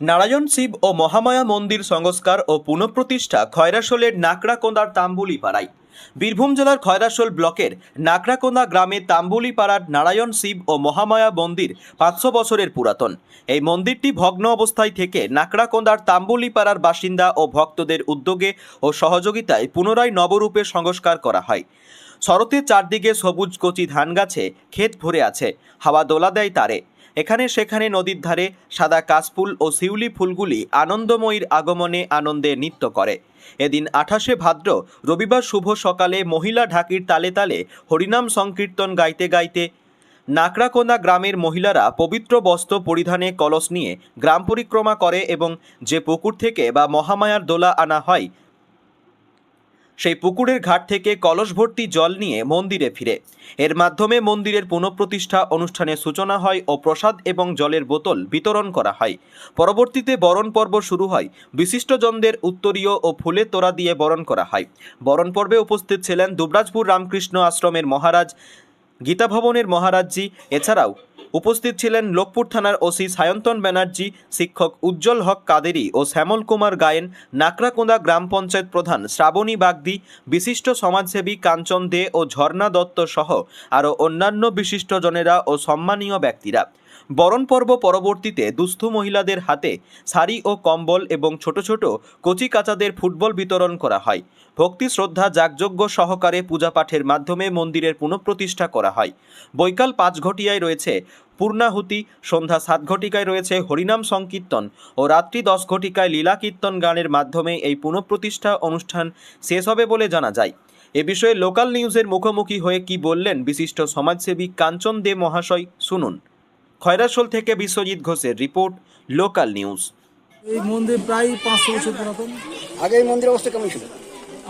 নারায়ণ শিব ও মহামায়া মন্দির সংস্কার ও পুনঃপ্রতিষ্ঠা খয়রাশোলের নাকড়াকোন্দার তাম্বুলি পাড়ায় বীরভূম জেলার খয়রাশোল ব্লকের নাকড়াকোন্দা গ্রামে তাম্বুলি পাড়ার নারায়ণ শিব ও মহামায়া মন্দির পাঁচশো বছরের পুরাতন। এই মন্দিরটি ভগ্ন অবস্থায় থেকে নাকড়াকোন্দার তাম্বুলি পাড়ার বাসিন্দা ও ভক্তদের উদ্যোগে ও সহযোগিতায় পুনরায় নবরূপে সংস্কার করা হয়। শরতের চারদিকে সবুজ কচি ধান গাছে ক্ষেত ভরে আছে। হাওয়া দোলা দেয় তারে। এখানে সেখানে নদীর ধারে সাদা কাশফুল ও শিউলি ফুলগুলি আনন্দময়ীর আগমনে আনন্দে নৃত্য করে। এদিন আঠাশে ভাদ্র রবিবার শুভ সকালে মহিলা ঢাকির তালে তালে হরিনাম সংকীর্তন গাইতে গাইতে নাকড়াকোনা গ্রামের মহিলারা পবিত্র বস্ত্র পরিধানে কলস নিয়ে গ্রাম পরিক্রমা করে এবং যে পুকুর থেকে বা মহামায়ার দোলা আনা হয় সেই পুকুরের ঘাট থেকে কলস ভর্তি জল নিয়ে মন্দিরে ফিরে। এর মাধ্যমে মন্দিরের পুনঃপ্রতিষ্ঠা অনুষ্ঠানের সূচনা হয় ও প্রসাদ এবং জলের বোতল বিতরণ করা হয়। পরবর্তীতে বরণ পর্ব শুরু হয়। বিশিষ্টজনদের উত্তরীয় ও ফুলের তোড়া দিয়ে বরণ করা হয়। বরণ পর্বে উপস্থিত ছিলেন দুবরাজপুর রামকৃষ্ণ আশ্রমের মহারাজ, গীতাভবনের মহারাজজি, এছাড়াও উপস্থিত ছিলেন লোকপুর থানার ওসি সায়ন্তন ব্যানার্জি, শিক্ষক উজ্জ্বল হক কাদেরি ও শ্যামল কুমার গায়েন নাকরাকোঁদা গ্রাম পঞ্চায়েত প্রধান শ্রাবণী বাগদি, বিশিষ্ট সমাজসেবী কাঞ্চন দে ও ঝর্ণা দত্ত সহ আরও অন্যান্য বিশিষ্টজনেরা ও সম্মানীয় ব্যক্তিরা। বরণ পর্ব পরবর্তীতে দুস্থ মহিলাদের হাতে শাড়ি ও কম্বল এবং ছোট ছোট কচি কাচাদের ফুটবল বিতরণ করা হয়। ভক্তি, শ্রদ্ধা, যাগযজ্ঞ সহকারে পূজাপাঠের মাধ্যমে মন্দিরের পুনঃপ্রতিষ্ঠা করা হয়। বৈকাল পাঁচ ঘটিয়ায় রয়েছে পূর্ণাহুতি, সন্ধ্যা সাত ঘটিকায় রয়েছে হরিনাম সংকীর্তন ও রাত্রি দশ ঘটিকায় লীলা কীর্তন গানের মাধ্যমে এই পুনঃপ্রতিষ্ঠা অনুষ্ঠান শেষ হবে বলে জানা যায়। এ বিষয়ে লোকাল নিউজের মুখোমুখি হয়ে কি বললেন বিশিষ্ট সমাজসেবী কাঞ্চন দে মহাশয়, শুনুন। খয়রাসোল থেকে বিশ্বজিৎ ঘোষের রিপোর্ট লোকাল নিউজ। এই মন্দির প্রায় পাঁচশো বছর পুরাতন। আগে এই মন্দির অবস্থা কেমন ছিল?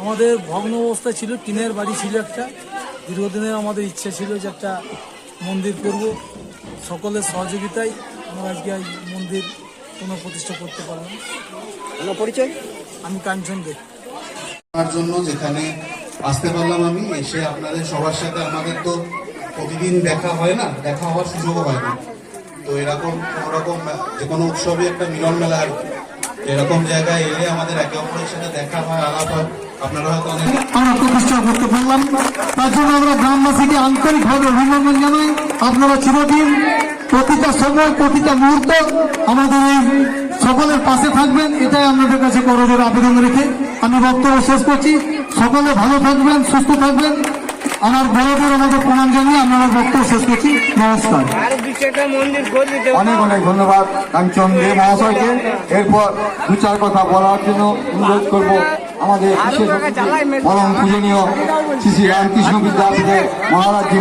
আমাদের ভগ্ন অবস্থায় ছিল টিনের বাড়ি ছিল একটা। দীর্ঘদিনের আমাদের ইচ্ছা ছিল যে একটা মন্দির করব। সকলের সহযোগিতায় আমরা আজকে এই মন্দির পুনঃপ্রতিষ্ঠা করতে পারলাম। আপনার পরিচয়? আমি কাঞ্চন দেব তার জন্য যেখানে আসতে পারলাম আমি এসে আপনাদের সবার সাথে আমাদের তো প্রতিদিন দেখা হয় না দেখা হওয়ার সুযোগও হয় না। তো এরকম কোনো রকম যে কোনো উৎসবে একটা মিলন মেলা আর। এরকম জায়গায় এলে আমাদের একে অপরের সাথে দেখা হয়, আলাপ হয়। আপনারা হয়তো অনেক আমরা গ্রামবাসীকে আপনারা প্রতিটা সময়, প্রতিটা মুহূর্ত আমাদের সকলের পাশে থাকবেন। এটাই কাছে আবেদন রেখে আমি বক্তব্য শেষ করছি। সকলে ভালো থাকবেন, সুস্থ থাকবেন। আমার বড়দের আমাদের প্রণাম জানিয়ে আপনারা বক্তব্য শেষ করছি। নমস্কার। অনেক অনেক ধন্যবাদ কাঞ্চন দে মহাশয়কে। এরপর দু চার কথা বলার জন্য অনুরোধ করব আমাদের বিশেষ পরম পূজনীয় শ্রী শ্রী রামকৃষ্ণ বিদ্যাপীঠের মহারাজ জি।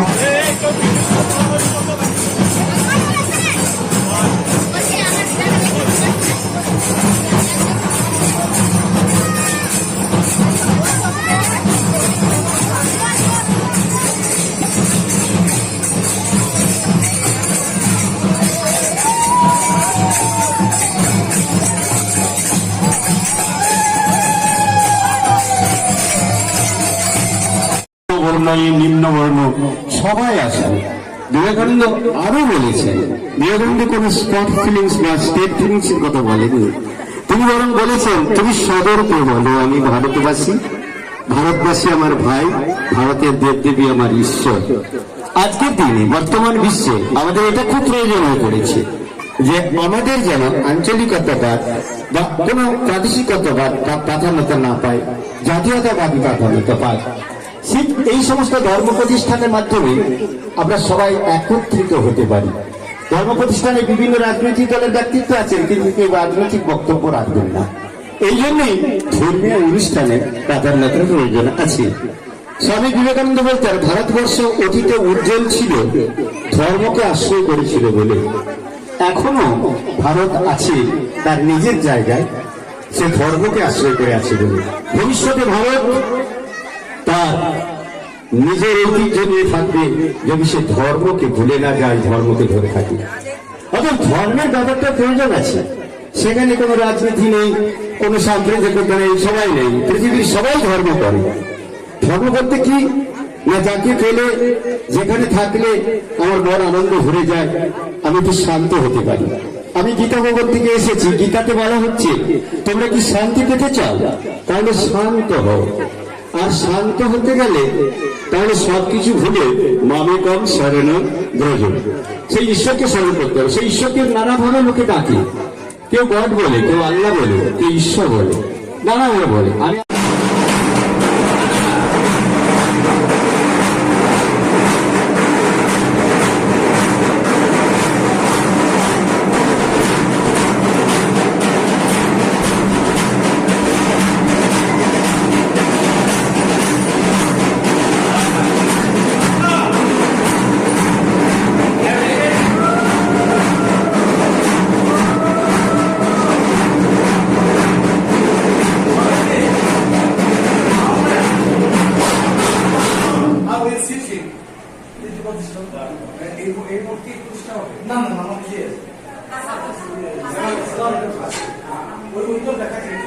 বর্ণ নিম্ন বর্ণ সবাই আসেন বিবেকানন্দ আরও বলেছেন বিবেকানন্দ কোন স্পট ফিলিংস বা স্টেট ফিলিংস এর কথা বলেনি। তিনি বরং বলেছেন, তুমি সদর্প বলো আমি ভারতবাসী। ভারতবাসী আমার ভাই, ভারতের দেবদেবী আমার ঈশ্বর। আজকের দিনে বর্তমান বিশ্বে আমাদের এটা খুব প্রয়োজন হয়ে পড়েছে যে আমাদের যেন আঞ্চলিকতাবাদ বা কোন প্রাদেশিকতাবাদ বা প্রাধান্যতা না পায়, জাতীয়তাবাদী প্রাধান্যতা পায়। ঠিক এই সমস্ত ধর্ম প্রতিষ্ঠানের মাধ্যমে আমরা সবাই একত্রিত হতে পারি। ধর্ম প্রতিষ্ঠানে বিভিন্ন রাজনৈতিক দলের ব্যক্তিত্ব আছেন, কিন্তু কেউ রাজনৈতিক বক্তব্য রাখবেন না। এই জন্যই ধর্মীয় অনুষ্ঠানে প্রাধান্যতার প্রয়োজন আছে। স্বামী বিবেকানন্দ বলতেন, ভারতবর্ষ অতীতে উজ্জ্বল ছিল, ধর্মকে আশ্রয় করেছিল বলে। এখনও ভারত আছে, তার নিজের জায়গায়, সে ধর্মকে আশ্রয় করে আছে বলে। ভবিষ্যতে ভারত নিজের ঐতিহ্য নিয়ে থাকবে, যদি সে ধর্মকে ভুলে না যায়, ধর্মকে ধরে থাকে। অর্থাৎ ধর্মের ব্যাপারটা প্রয়োজন আছে। সেখানে কোনো রাজনীতি নেই, কোনো সাম্প্রদায়িকতা নেই, সবাই নেই। পৃথিবীর সবাই ধর্ম করে। ধর্ম করতে কি? না যাকে পেলে, যেখানে থাকলে আমার মন আনন্দ ভরে যায়, আমি একটু শান্ত হতে পারি? আমি গীতা ভগবত থেকে এসেছি। গীতাতে বলা হচ্ছে, তোমরা কি শান্তি পেতে চাও? তাহলে শান্ত হও। আর শান্ত হতে গেলে তাহলে সবকিছু ভুলে মামে কম শরণ ব্রজ সেই ঈশ্বরকে স্মরণ করতে হবে। সেই ঈশ্বরকে নানাভাবে লোকে ডাকে। কেউ গড বলে, কেউ আল্লাহ বলে, কেউ ঈশ্বর বলে নানাভাবে বলে। আমি আমাদের সিটি এই মূর্তি প্রতিষ্ঠা হবে? না না দেখা যায়